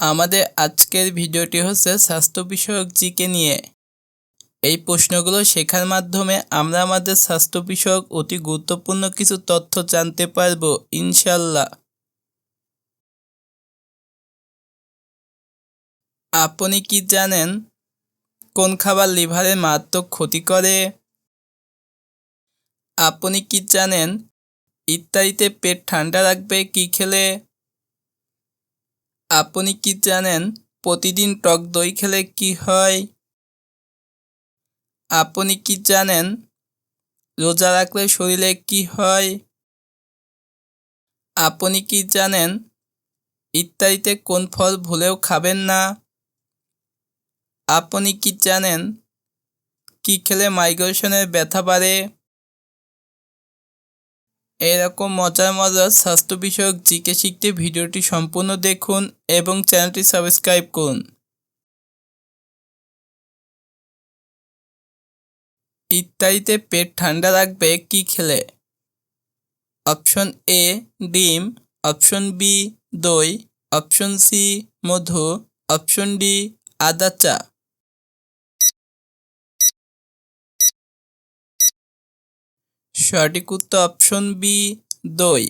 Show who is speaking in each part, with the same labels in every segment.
Speaker 1: আমাদের আজকের ভিডিওটি হচ্ছে স্বাস্থ্য বিষয়ক জিকে নিয়ে। এই প্রশ্নগুলো শেখার মাধ্যমে আমরা আমাদের স্বাস্থ্য বিষয়ক অতি গুরুত্বপূর্ণ কিছু তথ্য জানতে পারব, ইনশাল্লাহ। আপনি কি জানেন কোন খাবার লিভারের মারাত্মক ক্ষতি করে? আপনি কি জানেন ইত্যাদিতে পেট ঠান্ডা রাখবে কি খেলে? আপনি কি জানেন প্রতিদিন টক দই খেলে কি হয়? আপনি কি জানেন রোজা রাখলে শরীরে কি হয়? আপনি কি জানেন ইত্যাদিতে কোন ফল ভুলেও খাবেন না? আপনি কি জানেন কি খেলে মাইগ্রেশনের ব্যথা বাড়ে? এরকম মজার মজার স্বাস্থ্য বিষয়ক জিকে শিখতে ভিডিওটি সম্পূর্ণ দেখুন এবং চ্যানেলটি সাবস্ক্রাইব করুন। ইত্যাদিতে পেট ঠান্ডা রাখবে কি খেলে? অপশন এ, ডিম। অপশন বি, দই। অপশন সি, মধু। অপশন ডি, আদা চা। সঠিক উত্তর অপশন বি দই।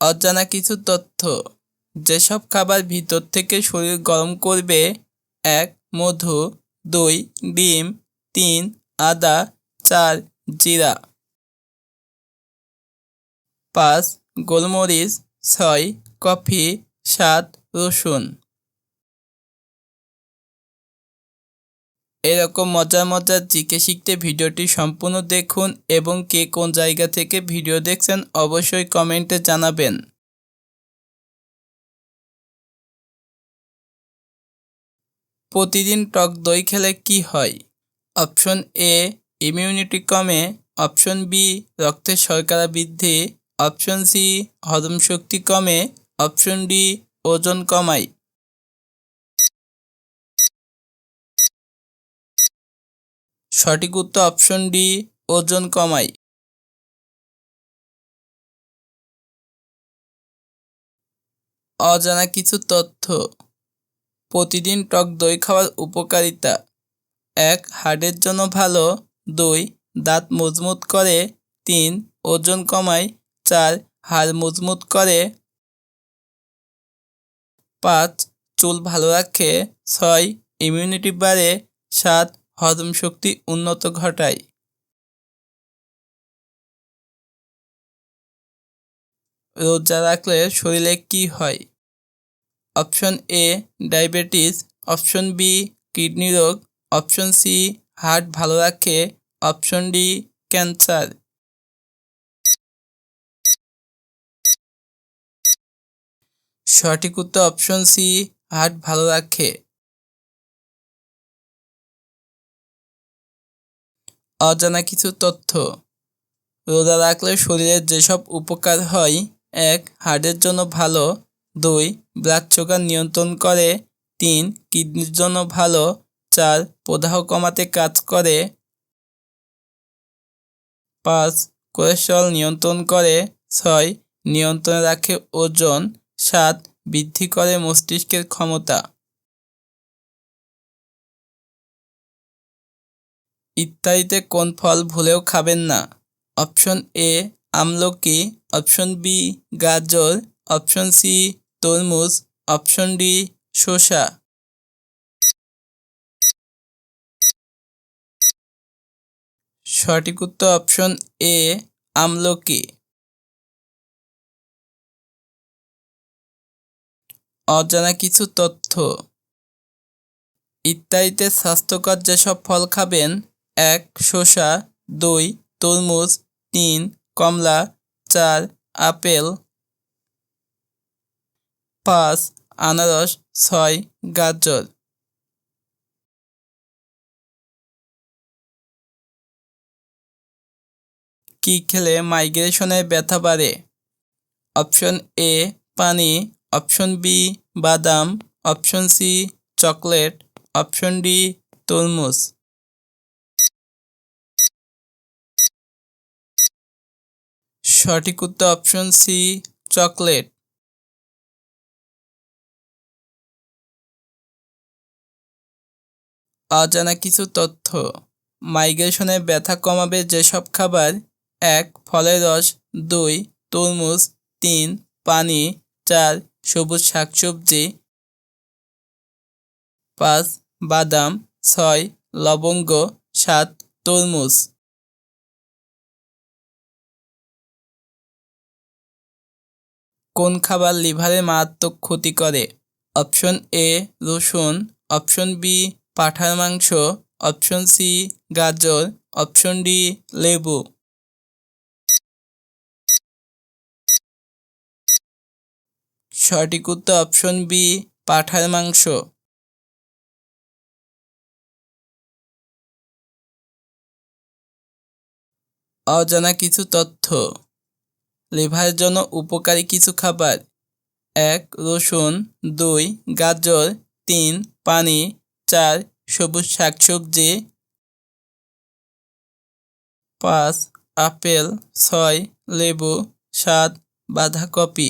Speaker 1: অজানা কিছু তথ্য। যেসব খাবার ভিতর থেকে শরীর গরম করবে, এক, মধু, দুই, ডিম, তিন, আদা, চার, জিরা। পাঁচ, গোলমরিচ, ছয়, কফি, সাত, রসুন। এরকম মজার মজার জিকে শিখতে ভিডিওটি সম্পূর্ণ দেখুন এবং কে কোন জায়গা থেকে ভিডিও দেখছেন অবশ্যই কমেন্টে জানাবেন। প্রতিদিন টক দই খেলে কি হয়? অপশন এ ইমিউনিটি কমে। অপশন বি রক্তের শর্করা বৃদ্ধি। অপশন সি, হজম শক্তি কমে। অপশন ডি, ওজন কমায়। সঠিক উত্তর অপশন ডি ওজন কমায় অজানা কিছু তথ্য। প্রতিদিন টক দই খাওয়ার উপকারিতা। এক হার্টের জন্য ভালো। দুই, দাঁত মজবুত করে। তিন, ওজন কমায় চার, হাড় মজবুত করে। পাঁচ, চুল ভালো রাখে। ছয় ইমিউনিটি বাড়ে। সাত হজম শক্তি উন্নত ঘটায়। রোজা রাখলে শরীরে কি হয়? Option A, diabetes, option B, kidney রোগ, অপশন সি, হার্ট ভালো রাখে, অপশন ডি, ক্যান্সার। সঠিক উত্তর অপশন সি, হার্ট ভালো রাখে। অজানা কিছু তথ্য। রোজা রাখলে শরীরের যেসব উপকার হয়, এক, হার্টের জন্য ভালো, দুই ব্লাড সুগার নিয়ন্ত্রণ করে, তিন কিডনির জন্য ভালো, চার, প্রদাহ কমাতে কাজ করে, পাঁচ কোলেস্ট্রল নিয়ন্ত্রণ করে, ছয়, নিয়ন্ত্রণে রাখে ওজন, সাত, বৃদ্ধি করে মস্তিষ্কের ক্ষমতা। ইত্যাদিতে কোন ফল ভুলেও খাবেন না। অপশন এ আমলকি। অপশন বি গাজর। অপশন সি তরমুজ। অপশন ডি শসা। সঠিক উত্তর অপশন এ আমলকি। অজানা কিছু তথ্য। ইত্যাদিতে স্বাস্থ্যকর যেসব ফল খাবেন এক, শসা, দুই, তরমুজ, তিন, কমলা, চার, আপেল, পাঁচ, আনারস, ছয়, গাজর। কি খেলে মাইগ্রেশনের ব্যথা বাড়ে? অপশন এ, পানি। অপশন বি, বাদাম। Option C, chocolate. Option D, তরমুজ। সঠিক উত্তর অপশন সি চকলেট অজানা কিছু তথ্য। মাইগ্রেশনের ব্যথা কমাবে যেসব খাবার, এক, ফলের রস, দুই, তরমুজ, তিন, পানি, চার, সবুজ শাকসবজি, পাঁচ, বাদাম, ছয়, লবঙ্গ, সাত, তরমুজ। কোন খাবার লিভারে মারাত্মক ক্ষতি করে? অপশন এ, রসুন। অপশন বি, পাঠার মাংস। অপশন সি, গাজর। অপশন ডি, লেবু। সঠিক উত্তর অপশন বি, পাঠার মাংস। অজানা কিছু তথ্য। লিভারের জন্য উপকারী কিছু খাবার। এক, রসুন, দুই, গাজর, তিন, পানি, চার, সবুজ শাকসবজি। পাঁচ, আপেল, ছয়, লেবু, সাত, বাঁধাকপি।